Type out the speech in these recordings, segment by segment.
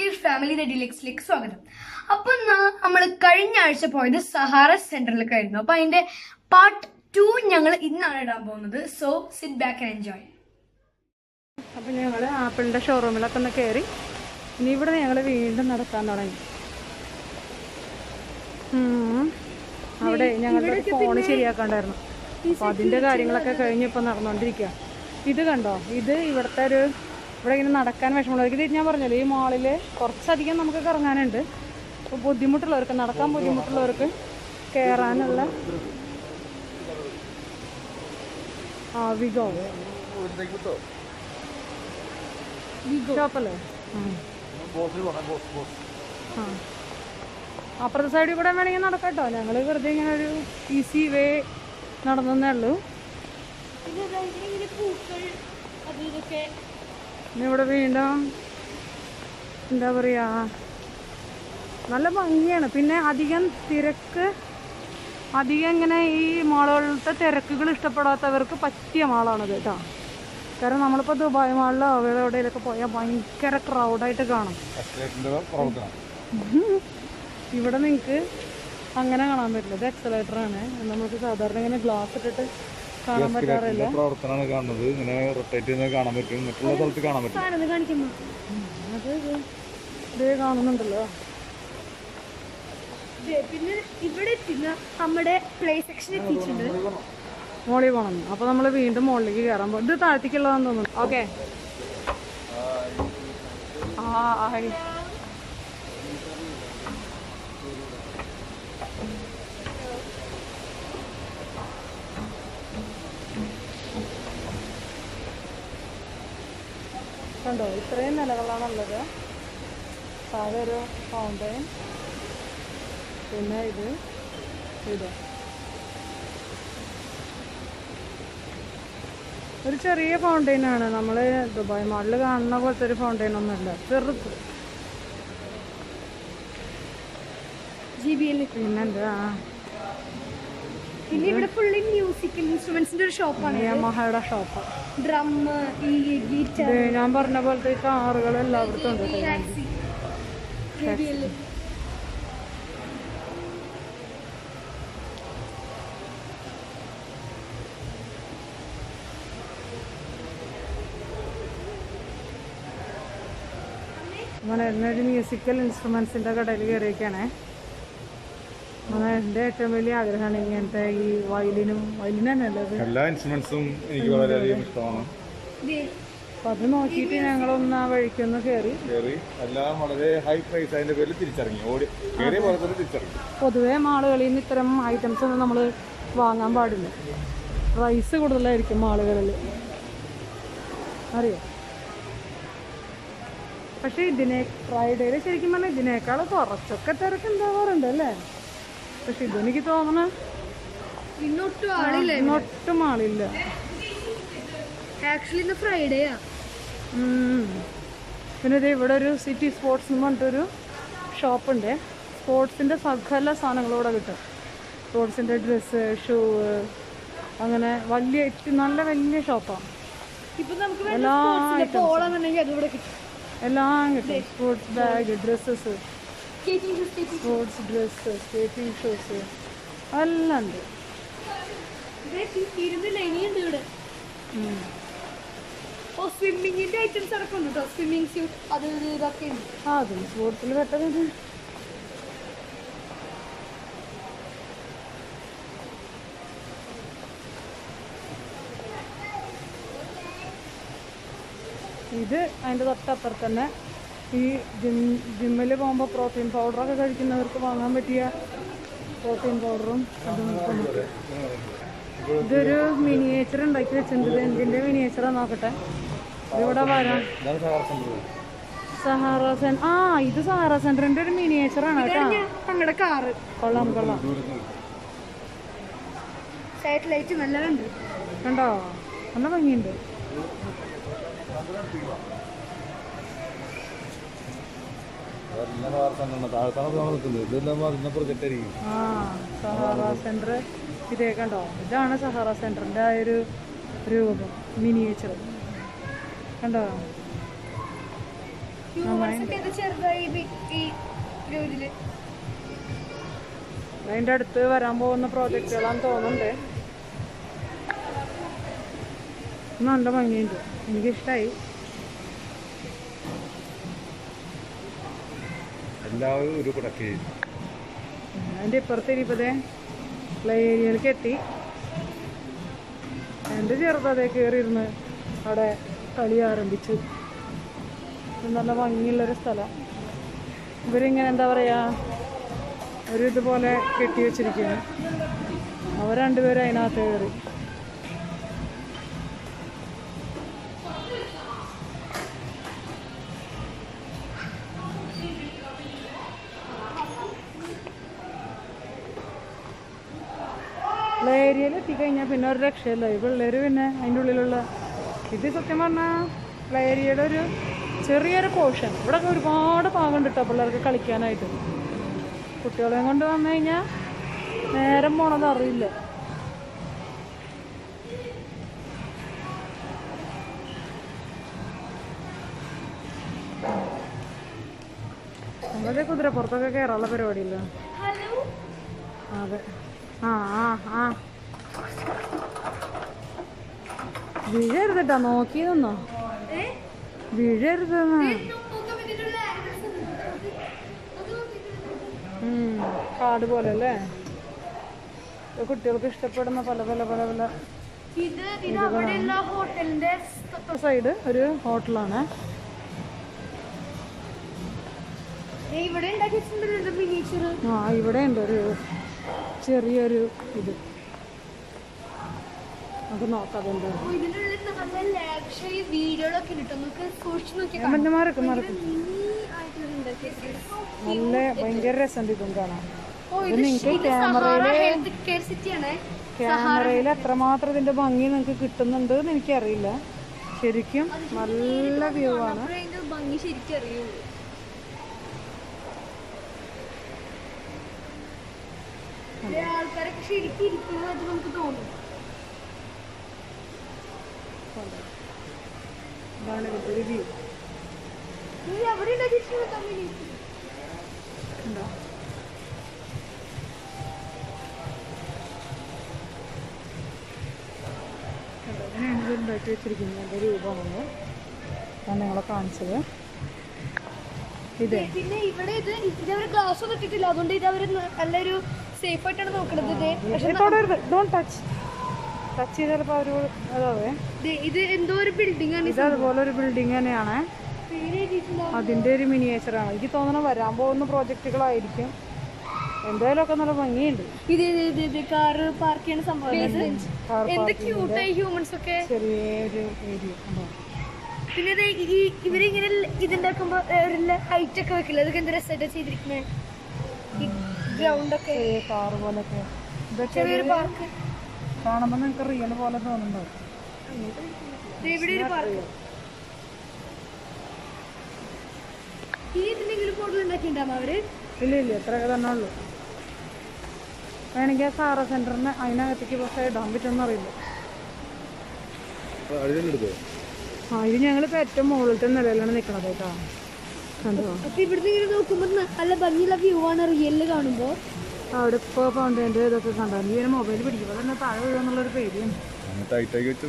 Family the ഡിലക്സിലേക്ക് സ്വാഗതം. അപ്പൊ നമ്മൾ കഴിഞ്ഞ ആഴ്ച പോയത് സഹാറ സെന്ററിലേക്കായിരുന്നു. അപ്പൊ അതിന്റെ പാർട്ട് ടു ഞങ്ങൾ ഇന്നാണ് ഇടാൻ പോകുന്നത്. So sit back and enjoy അപ്പം ഞങ്ങൾ ആപ്പിളിന്റെ ഷോറൂമിലൊക്കെ ഒന്ന് കയറി ഇനി ഇവിടെ ഞങ്ങൾ വീണ്ടും നടക്കാൻ തുടങ്ങി. അവിടെ ഞങ്ങളുടെ ഫോൺ ഫോണ് ശരിയാക്കാണ്ടായിരുന്നു. അപ്പം അതിന്റെ കാര്യങ്ങളൊക്കെ കഴിഞ്ഞ് ഇപ്പം നടന്നുകൊണ്ടിരിക്കുക ഇത് കണ്ടോ? ഇത് ഇവിടുത്തെ ഒരു ഇവിടെ ഇങ്ങനെ നടക്കാൻ വിഷമമുള്ളവർക്ക് ഇത് ഞാൻ പറഞ്ഞല്ലോ ഈ മാളിൽ കുറച്ചധികം നമുക്ക് കറങ്ങാനുണ്ട്. അപ്പോൾ ബുദ്ധിമുട്ടുള്ളവർക്ക് നടക്കാൻ ബുദ്ധിമുട്ടുള്ളവർക്ക് കയറാനുള്ള ആ വിഗോ. ഷോപ്പല്ലേ? അപ്പുറത്തെ സൈഡിൽ കൂടെ വേണമെങ്കിൽ നടക്കട്ടോ. ഞങ്ങൾ വെറുതെ ഇങ്ങനെ ഒരു ഈസി വേ നടന്നേ ഉള്ളൂ. ഇനി ഇവിടെ വീണ്ടും എന്താ പറയാ നല്ല ഭംഗിയാണ്. പിന്നെ അധികം തിരക്ക് അധികം ഇങ്ങനെ ഈ മാളുകളിലത്തെ തിരക്കുകൾ ഇഷ്ടപ്പെടാത്തവർക്ക് പറ്റിയ മാളാണത് കേട്ടോ. കാരണം നമ്മളിപ്പോൾ ദുബായ് മാളിലോ അവിടെ എവിടെയൊക്കെ പോയാൽ ഭയങ്കര ക്രൗഡായിട്ട് കാണും. ഇവിടെ നിങ്ങൾക്ക് അങ്ങനെ കാണാൻ പറ്റില്ല. ഇത് എക്സലേറ്ററാണ് ആണ്. നമുക്ക് സാധാരണ ഇങ്ങനെ ഗ്ലാസ് ഇട്ടിട്ട് പ്രവർത്തനമാണ് കാണുന്നത്. ഇങ്ങനെ റൊട്ടേറ്റ് ചെയ്യുന്നത് കാണാൻ പറ്റും. മറ്റുള്ള സ്ഥലത്ത് കാണാൻ പറ്റും. കാണുന്നുണ്ടല്ലോ. പിന്നെ ഇവിടെ എത്തുന്ന നമ്മുടെ പ്ലേ സെക്ഷൻ എത്തിയിട്ടുണ്ട്. മോളിൽ പോകണം അപ്പോൾ നമ്മൾ വീണ്ടും മോളിലേക്ക് കയറാൻ പോകും ഇത് താഴത്തേക്കുള്ളതാന്ന് തോന്നുന്നു. ഓക്കെ ആ ആയി കണ്ടോ? ഇത്രയും നിലകളാണുള്ളത്. താഴെ ഒരു ഫൗണ്ടൈൻ പിന്നെ ഇത് ഇത്. ഒരു ചെറിയ ഫൗണ്ടൈൻ ആണ്. നമ്മൾ ദുബായ് മാളിൽ കാണുന്ന പോലത്തെ ഒരു ഫൗണ്ടൈൻ ഒന്നുമില്ല ചെറുത്. ജി ബി എൽ പിന്നെന്താ? പിന്നെ ഇവിടെ ഫുള്ളി മ്യൂസിക്കൽ ഇൻസ്ട്രുമെന്റ്സിന്റെ ഒരു ഷോപ്പാണ് യമഹയുടെ ഷോപ്പ് ഡ്രം ഈ ഗീറ്റർ ഞാൻ പറഞ്ഞ പോലത്തെ കാറുകൾ എല്ലായിടത്തും ഉണ്ട് അങ്ങനെ ഒരു മ്യൂസിക്കൽ ഇൻസ്ട്രുമെന്റ്സിന്റെ കടയിൽ കയറിയൊക്കെയാണേ എന്റെ ഏറ്റവും വലിയ ആഗ്രഹമാണ് ഇങ്ങനത്തെ ഈ വയലിനും വയലിൻ തന്നെയല്ലത് അത്? എല്ലാ ഇൻസ്ട്രുമെന്റ്സും എനിക്ക് വളരെയധികം ഇഷ്ടമാണ്. അപ്പം അത് നോക്കിയിട്ട് ഞങ്ങളൊന്ന് ആ വഴിക്കൊന്ന് കയറി കയറി എല്ലാം വളരെ ഹൈ പ്രൈസ് അതിന്റെ പേരിൽ തിരിച്ചറിഞ്ഞു ഓടി കയറിയ പോലെ തന്നെ തിരിച്ചറിഞ്ഞു പൊതുവേ മാളുകളിൽ നിന്ന് ഇത്തരം ഐറ്റംസ് ഒന്നും നമ്മൾ വാങ്ങാൻ പാടില്ല. പ്രൈസ് കൂടുതലായിരിക്കും മാളുകളിൽ അറിയാം? പക്ഷേ ഇതിനെ ഫ്രൈഡേയിൽ ശരിക്കും പറഞ്ഞാൽ ഇതിനേക്കാൾ കുറച്ചൊക്കെ തിരക്ക് ഉണ്ടാവാറുണ്ട് അല്ലേ? പക്ഷെ ഇതെനിക്ക് തോന്നണ ഇന്നൊട്ടും ആളില്ല ആക്ച്വലി ഇന്ന് ഫ്രൈഡേയാ. പിന്നെ ഇത് ഇവിടെ ഒരു സിറ്റി സ്പോർട്സ് എന്ന് പറഞ്ഞിട്ടൊരു ഷോപ്പുണ്ട് സ്പോർട്സിന്റെ സകല സാധനങ്ങളും ഇവിടെ കിട്ടും. സ്പോർട്സിന്റെ ഡ്രസ്സ് ഷൂ അങ്ങനെ വലിയ നല്ല വലിയ ഷോപ്പാണ് ഇപ്പൊ നമുക്ക് എല്ലാ കിട്ടും. എല്ലാം കിട്ടും. Sports bag dresses sports dress skating shoes എല്ലാം ഉണ്ട് ഇരുന്നില്ല ഇനിയുണ്ട് ഇവിടെ ഉം. ഓ സ്വിമ്മിങ്ങിന്റെ ഐറ്റംസ് അടക്കം ഉണ്ട്? കേട്ടോ സ്വിമ്മിങ് സ്യൂട്ട് അത് ഇത് ഇതൊക്കെ ഉണ്ട്. ആ അതും സ്പോർട്സിൽ പെട്ടത് ഇത്. ഇത് അതിന്റെ തൊട്ടപ്പുറത്ത് തന്നെ ഈ ജിം ജിമ്മിൽ പോകുമ്പോൾ പ്രോട്ടീൻ പൗഡറൊക്കെ കഴിക്കുന്നവർക്ക് വാങ്ങാൻ പറ്റിയ പ്രോട്ടീൻ പൗഡറും അതും. ഇതൊരു മിനിയേച്ചർ ഉണ്ടാക്കി വെച്ചിട്ടുണ്ട്. എന്തിന്റെ മിനിയേച്ചറാണ് നോക്കട്ടെ. ഇവിടെ വരാം? സഹാറ സെൻ ആ ഇത് സഹാറ സെന്ററിന്റെ ഒരു മിനിയേച്ചറാണ് കേട്ടോ. ഞങ്ങളുടെ കാറ്. കൊള്ളാം കൊള്ളാം. സാറ്റലൈറ്റ് നല്ല ഉണ്ട് കണ്ടോ? നല്ല ഭംഗിയുണ്ട്. താഴത്താണ് നമ്മൾ നിൽക്കുന്നത് ഇതെല്ലാം അതിന്റെ പ്രൊജക്റ്റ് ആയിരിക്കും. ആ സഹാറ സെന്റർ ഇതേ കണ്ടോ ഇതാണ് സഹാറ സെന്ററിന്റെ ആ ഒരു രൂപം മിനിയേച്ചർ കണ്ടോ? അതിന്റെ അടുത്ത് വരാൻ പോകുന്ന പ്രോജക്റ്റുകളാന്ന് തോന്നുന്നുണ്ട്. നല്ല ഭംഗിയുണ്ട്. എനിക്കിഷ്ടമായി എല്ലാവരും ഒരു കിടക്കി അതിന്റെ ഇപ്പുറത്ത് ഇനിയിപ്പതേ പ്ലേ ഏരിയയിലേക്ക് എത്തി. എന്റെ ചെറുതതേ കയറിയിരുന്ന് അവിടെ കളി ആരംഭിച്ചു. നല്ല ഭംഗിയുള്ളൊരു സ്ഥലം. ഇവരിങ്ങനെ എന്താ പറയുക ഒരു ഇതുപോലെ കെട്ടി വെച്ചിരിക്കുകയാണ് അവർ രണ്ടുപേരും അതിനകത്ത് കയറി എത്തിക്കഴിഞ്ഞാൽ പിന്നെ ഒരു രക്ഷയല്ലോ. ഈ പിള്ളേർ പിന്നെ അതിന്റെ ഉള്ളിലുള്ള ഇത് സത്യം പറഞ്ഞാൽ പ്ലേ ഏരിയയുടെ ഒരു ചെറിയൊരു പോർഷൻ ഇവിടെ ഒരുപാട് പാകം കേട്ടോ പിള്ളേർക്ക് കളിക്കാനായിട്ട്. കുട്ടികളെയും കൊണ്ട് വന്നു കഴിഞ്ഞാൽ നേരം പോണത് അറിയില്ല. നമ്മളത് കുതിരപ്പുറത്തൊക്കെ കയറാനുള്ള പരിപാടിയില്ല? അതെ. ആ ആ ആ. ഉണ്ട്. അത് നോക്കിയിട്ട് കാട് പോലെ അല്ലേ കുട്ടികൾക്ക് ഇഷ്ടപ്പെടുന്ന പല പല പല പല സൈഡ് ഒരു ഹോട്ടലാണ്. ഇവിടെ ഉണ്ട് ഒരു ചെറിയൊരു ഇത് നമുക്ക് നോക്കാം അതെന്താ ഇതിനുള്ളിൽ നല്ല ലാക്ഷറി വീഡിയോകളൊക്കെ കിട്ടും നമുക്ക് സൂക്ഷിച്ചു നോക്കിയാൽ മാറിക്കും മാറിക്കും ഉണ്ടാക്കി നല്ല ഭയങ്കര രസമുണ്ട് ഇതും കാണാൻ. നിങ്ങൾക്ക് ക്യാമറയിൽ ക്യാമറയിൽ എത്രമാത്രം ഇതിന്റെ ഭംഗി നിങ്ങൾക്ക് കിട്ടുന്നുണ്ട് എന്ന് എനിക്കറിയില്ല. ശരിക്കും നല്ല വ്യൂ ആണ്. ഭംഗി ശരിക്കും അറിയുള്ളൂ ആൾക്കാരൊക്കെ ശരിക്കും ഇരിക്കുന്നതായിട്ട് നമുക്ക് തോന്നും. ഇതാണ് റിവ്യൂ വ്യൂ എവിടെ ഉണ്ടോ? ഇത് ഉണ്ടാക്കി വെച്ചിരിക്കുന്നത്. എന്റെ രൂപമാണ്. ഞാൻ നിങ്ങളെ കാണിച്ചത്. ഇത്. പിന്നെ ഇവിടെ ഇത് ഇതവര് ഗ്ലാസ് ഇട്ടിട്ടില്ല. അതുകൊണ്ട് ഇത് അവർ നല്ലൊരു സേഫ് ആയിട്ടാണ് നോക്കണത് ഇത്. പക്ഷെ ടച്ച് ടച്ച് ചെയ്തപ്പോ അവർ അതാവേ ഇത് എന്തോ ഒരു ബിൽഡിംഗ് ആണ് ഇത് അതുപോലെ ഒരു ബിൽഡിംഗ് തന്നെയാണ്. അതിന്റെ ഒരു അതിന്റെ ഒരു മിനിയേച്ചറാണ് എനിക്ക് തോന്നുന്നു വരാൻ പോകുന്ന പ്രോജക്റ്റുകളായിരിക്കും എന്തായാലും ഒക്കെ നല്ല ഭംഗിയുണ്ട്. ഇത് ഇത് ഇത് ഇത് കാറ് പാർക്ക് ചെയ്യുന്ന സംഭവം എന്ത് ക്യൂട്ടായി ഹ്യൂമൻസ് ഒക്കെ. ചെറിയൊരു ഏരിയ കണ്ടോ പിന്നെ ഈ ഇവരിങ്ങനെ ഇതുണ്ടാക്കുമ്പോ ഹൈറ്റ് ഒക്കെ വെക്കില്ല? അതൊക്കെ എന്ത് രസമായിട്ട് ചെയ്തിരിക്കുന്നത് ഗ്രൗണ്ടൊക്കെ കാറ് പോലൊക്കെ ചെറിയൊരു പാർക്ക് കാണുമ്പോൾ നിങ്ങൾക്ക് റിയൽ പോലെ തോന്നുന്നുണ്ടോ? ഇവിടെ ഒരു പാർക്ക് ഈ ഇതിനെങ്കിലും കൂടുതൽ ഉണ്ടാക്കിണ്ടാവും അവർ? ഇല്ല ഇല്ല ഇത്രയൊക്കെ തന്നെ ഉള്ളൂ. വേണമെങ്കിൽ ആ സാറ സെന്ററിന് അതിനകത്തേക്ക് പക്ഷേ ഇടാൻ പറ്റുമെന്ന് അറിയില്ല. എടുത്തോ? ആ ഇത് ഞങ്ങളിപ്പോ ഏറ്റവും മുകളിലത്തെ നിലയിലാണ് നിക്കണത് കേട്ടോ. കണ്ടോ? അപ്പൊ ഇവിടുന്ന് ഇങ്ങനെ നോക്കുമ്പോ നല്ല ഭംഗിയുള്ള വ്യൂ ആണ് റിയലിൽ കാണുമ്പോ. അവിടെ ഇപ്പോൾ ഫൗണ്ടൈന്റെ ഇതൊക്കെ കണ്ടോ ഒരു മൊബൈൽ പിടിക്കുമ്പോൾ തന്നെ താഴെ വീഴുന്നുള്ളൊരു പേടിയാണ്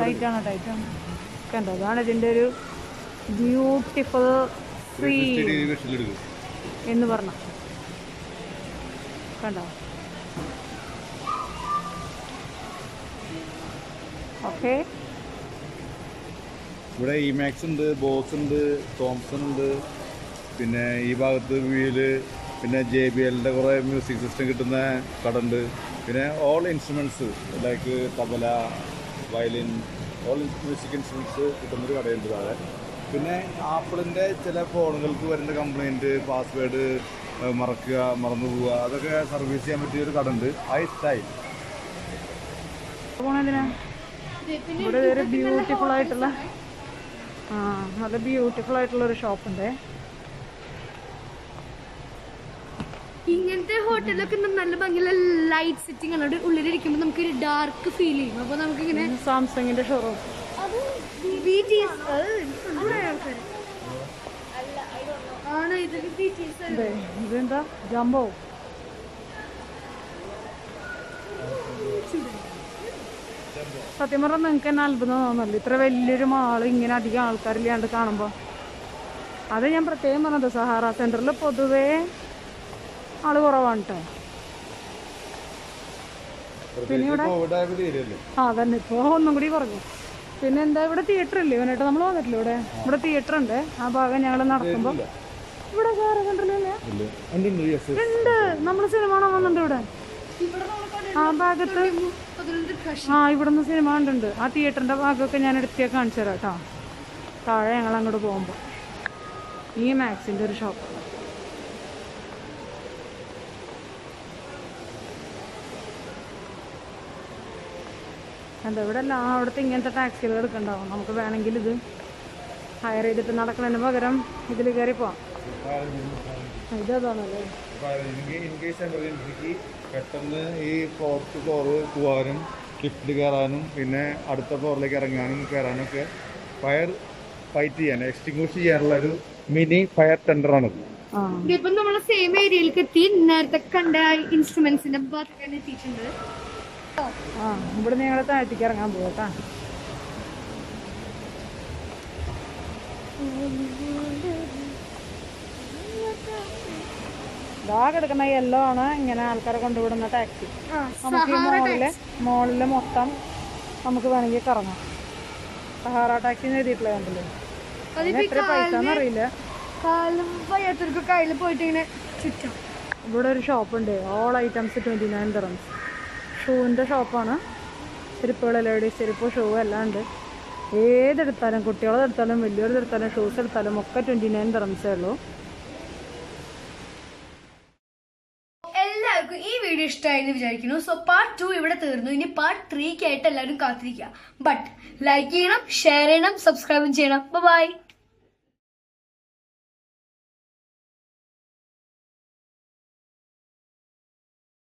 ടൈറ്റാണ് ടൈറ്റാണ് കണ്ടോ? അതാണ് ഇതിന്റെ ഒരു ബ്യൂട്ടിഫുൾ സീ വിഷലെടുക്കും എന്ന് പറഞ്ഞ. കണ്ടോ? ഓക്കെ ഇവിടെ ഇമാക്സ് ഉണ്ട് ബോസ് ഉണ്ട് തോംസൺ ഉണ്ട്. പിന്നെ ഈ ഭാഗത്ത് വീൽ പിന്നെ ജെ ബി എല്ലിന്റെ കുറേ മ്യൂസിക് സിസ്റ്റം കിട്ടുന്ന കട ഉണ്ട് പിന്നെ all instruments like tabla violin all music instruments കിട്ടുന്നൊരു കടയുണ്ട് താഴെ. പിന്നെ ആപ്പിളിന്റെ ചില ഫോണുകൾക്ക് വരുന്ന കംപ്ലൈന്റ് പാസ്വേഡ് മറക്കുക മറന്നു പോവുക അതൊക്കെ സർവീസ് ചെയ്യാൻ പറ്റിയ ഒരു കട ഉണ്ട് ഐ സ്റ്റൈൽ ഇവിടെ ഒരു ബ്യൂട്ടിഫുൾ ആയിട്ടുള്ള ആ നല്ല ബ്യൂട്ടിഫുൾ ആയിട്ടുള്ള ഒരു ഷോപ്പ് ഉണ്ട് ഇങ്ങനത്തെ ഹോട്ടലിലൊക്കെ നല്ല ഭംഗിയുള്ള ലൈറ്റ് സെറ്റിംഗ് ആണ് ഉള്ളിലിരിക്കുമ്പോ ഉള്ളിലിരിക്കുമ്പോൾ നമുക്ക് ഒരു ഡാർക്ക് ഫീൽ ചെയ്യും. അപ്പൊ നമുക്ക് ഇങ്ങനെ സാംസങ്ങിന്റെ ഷോറൂം ആണ് ഇതേ, ഇതെന്താ? ജംബോ സത്യം പറഞ്ഞാൽ നിങ്ങൾക്ക് തന്നെ അത്ഭുതം തോന്നുന്നില്ല ഇത്ര വലിയൊരു മാൾ ഇങ്ങനെ അധികം ആൾക്കാരില്ലാണ്ട് കാണുമ്പോൾ അത് ഞാൻ പ്രത്യേകം പറഞ്ഞത്. സഹാറ സെന്ററിൽ പൊതുവേ ആൾ കുറവാണ് കേട്ടോ പിന്നെ തീരല്ലേ ആ തന്നെ ഇപ്പോ ഒന്നും കൂടി കുറഞ്ഞു. പിന്നെ എന്താ ഇവിടെ തിയേറ്റർ ഇല്ലേ? ഇവനായിട്ട് നമ്മൾ വന്നിട്ടില്ല ഇവിടെ? ഇവിടെ തിയേറ്റർ ഉണ്ട്. ആ ഭാഗം ഞങ്ങൾ നടക്കുമ്പോൾ ഇവിടെ വേറെ കണ്ടില്ലേ ഉണ്ട്. നമ്മൾ സിനിമ കാണാൻ വന്നിട്ടുണ്ട് ഇവിടെ. ആ ഭാഗത്ത് ആ ഇവിടെ ആ ഇവിടുന്ന് സിനിമ കണ്ടുണ്ട് ആ തിയേറ്ററിന്റെ ഭാഗമൊക്കെ ഞാൻ എടുത്തേ കാണിച്ചു തരാം കേട്ടോ താഴെ ഞങ്ങൾ അങ്ങോട്ട് പോകുമ്പോൾ ഈ മാക്സിന്റെ ഒരു ഷോപ്പ് എന്താ ഇവിടെ എല്ലാം അവിടുത്തെ ഇങ്ങനത്തെ ടാക്സികൾ എടുക്കണ്ടാവും. നമുക്ക് വേണമെങ്കിൽ ഇത് ഹയർ ചെയ്തിട്ട് നടക്കുന്നതിന് പകരം ഇതിൽ കയറി പോവാം. ഇതതാണല്ലേ ഇൻ കേസ് എമർജൻസിക്ക് പെട്ടെന്ന് ഈ ഫോർത്ത് ഫ്ലോറ് പോവാനും ലിഫ്റ്റിൽ കയറാനും പിന്നെ അടുത്ത ഫ്ലോറിലേക്ക് ഇറങ്ങാനും കയറാനും ഒക്കെ ഫയർ ഫൈറ്റ് ചെയ്യാൻ എക്സ്റ്റിങ്വിഷ് ചെയ്യാനുള്ള ഒരു മിനി ഫയർ ടെൻഡർ ആണ്. ഇതിപ്പോ നമ്മൾ സെയിം ഏരിയയിലേക്ക് എത്തി. നേരത്തെ കണ്ട ഇൻസ്ട്രുമെന്റ്സിന്റെ ഭാഗത്തേക്കാണ് എത്തിയിട്ടുണ്ട്. ആ ഇവിടെ ഞങ്ങൾ താഴ്ത്തിക്ക് ഇറങ്ങാൻ പോകട്ടാ ഇതാ കിടക്കുന്ന യെല്ലോ ആണ്. ഇങ്ങനെ ആൾക്കാരെ കൊണ്ടുവിടുന്ന ടാക്സി നമുക്ക് ഈ മോളിൽ മോളിൽ മൊത്തം നമുക്ക് വേണമെങ്കിൽ കറങ്ങാം. സഹാറ ടാക്സി എഴുതിയിട്ടുള്ള കണ്ടില്ലേ? എത്ര പൈസ എന്നറിയില്ല കാലും വയ്യാത്തവർക്ക് കയ്യിൽ പോയിട്ട് ഇങ്ങനെ ചുറ്റാം. ഇവിടെ ഒരു ഷോപ്പ് ഉണ്ട്. All items twenty nine dirhams ഷൂവിന്റെ ഷോപ്പാണ്. ചെരുപ്പുകൾ ലേഡീസ് ചെരുപ്പ് ഷൂ എല്ലാം ഉണ്ട്. ഏതെടുത്താലും കുട്ടികളെടുത്താലും വലിയവരെടുത്താലും ഷൂസ് എടുത്താലും ഒക്കെ ട്വന്റി നയൻ ദറംസേ ഉള്ളൂ. എല്ലാവർക്കും ഈ വീഡിയോ ഇഷ്ടമായി എന്ന് വിചാരിക്കുന്നു. സോ പാർട്ട് ടു ഇവിടെ തീർന്നു. ഇനി പാർട്ട് ത്രീക്ക് ആയിട്ട് എല്ലാവരും കാത്തിരിക്കുക. ബട്ട് ലൈക്ക് ചെയ്യണം ഷെയർ ചെയ്യണം സബ്സ്ക്രൈബും ചെയ്യണം. ബൈ